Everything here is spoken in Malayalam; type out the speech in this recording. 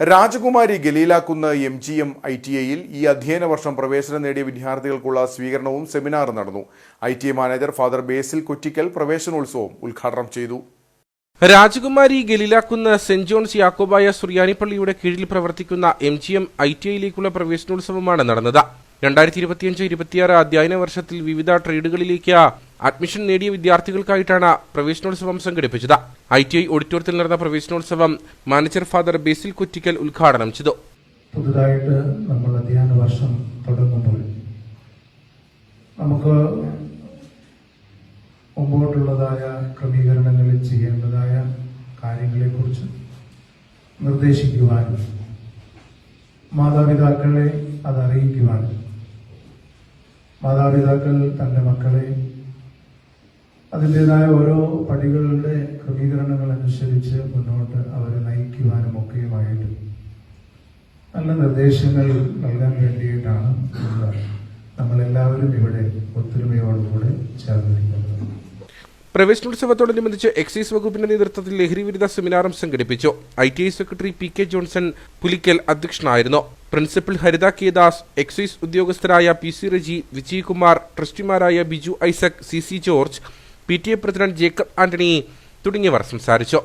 Rajakumari Galeelakunnu M G M I T ഐയിൽ ഈ അധ്യയന വർഷം പ്രവേശനം നേടിയ വിദ്യാർത്ഥികൾക്കുള്ള സ്വീകരണവും സെമിനാറും നടന്നു. I T I manager father Basil Kuttikkal പ്രവേശനോത്സവം ഉദ്ഘാടനം ചെയ്തു. രാജകുമാരി ഗലീലാക്കുന്ന് സെന്റ് ജോൺസ് യാക്കോബായ സുറിയാനിപ്പള്ളിയുടെ കീഴിൽ പ്രവർത്തിക്കുന്ന M G M I T ഐയിലേക്കുള്ള പ്രവേശനോത്സവമാണ് നടന്നത്. രണ്ടായിരത്തി ഇരുപത്തിയഞ്ച് ഇരുപത്തിയാറ് അധ്യയന വർഷത്തിൽ വിവിധ ട്രേഡുകളിലേക്ക് അഡ്മിഷൻ നേടിയ വിദ്യാർത്ഥികൾക്കായിട്ടാണ് പ്രവേശനോത്സവം സംഘടിപ്പിച്ചത്. ഐ ടി ഐ ഓഡിറ്റോറിയത്തിൽ നടന്ന പ്രവേശനോത്സവം മാനേജർ ഫാദർ ബേസിൽ കുറ്റിക്കൽ ഉദ്ഘാടനം ചെയ്തു. പുതുതായിട്ട് നമ്മൾ അധ്യയന വർഷം തുടങ്ങുമ്പോൾ നമുക്ക് മുമ്പോട്ടുള്ളതായ ക്രമീകരണങ്ങളിൽ ചെയ്യേണ്ടതായ കാര്യങ്ങളെക്കുറിച്ച് നിർദ്ദേശിക്കുവാനും മാതാപിതാക്കളെ അത് അറിയിക്കുവാനും മാതാപിതാക്കൾ തന്റെ മക്കളെ അതിന്റെതായ ഓരോ പടികളുടെ ക്രമീകരണങ്ങൾ അനുസരിച്ച് മുന്നോട്ട് അവരെ നയിക്കുവാനും ഒക്കെയുമായിട്ട് നല്ല നിർദ്ദേശങ്ങൾ നൽകാൻ വേണ്ടിയിട്ടാണ് നമ്മളെല്ലാവരും ഇവിടെ ഒത്തൊരുമയോടുകൂടെ ചേർന്നിരിക്കുന്നത്. പ്രവേശനോത്സവത്തോടനുബന്ധിച്ച് എക്സൈസ് വകുപ്പിന്റെ നേതൃത്വത്തിൽ ലഹരി വിരുദ്ധ സെമിനാറും സംഘടിപ്പിച്ചു. I T I secretary P K Johnson Pulikkal അധ്യക്ഷനായിരുന്നു. Principal Haritha K Das excise ഉദ്യോഗസ്ഥരായ P C Reji Vijaykumar ട്രസ്റ്റിമാരായ Biju Isaac C C George P T A president Jacob Antony തുടങ്ങിയവർ സംസാരിച്ചു